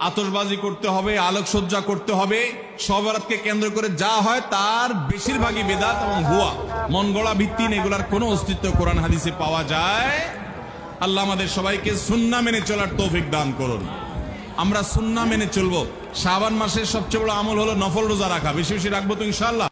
আতশবাজি করতে হবে, আলোকসজ্জা করতে হবে। সবরাতকে কেন্দ্র করে যা হয়, তার বেশিরভাগই বেদাত এবং ভুয়া। মন গড়া ভিত্তিন এগুলার কোনো অস্তিত্ব কোরআন হাদিসে পাওয়া যায়। আল্লাহ আমাদের সবাইকে সুন্না মেনে চলার তৌফিক দান করুন। আমরা সুন্না মেনে চলবো। শাবান মাসের সবচেয়ে বড় আমল হলো নফল রোজা রাখা। বেশি বেশি রাখব তো ইনশাল্লাহ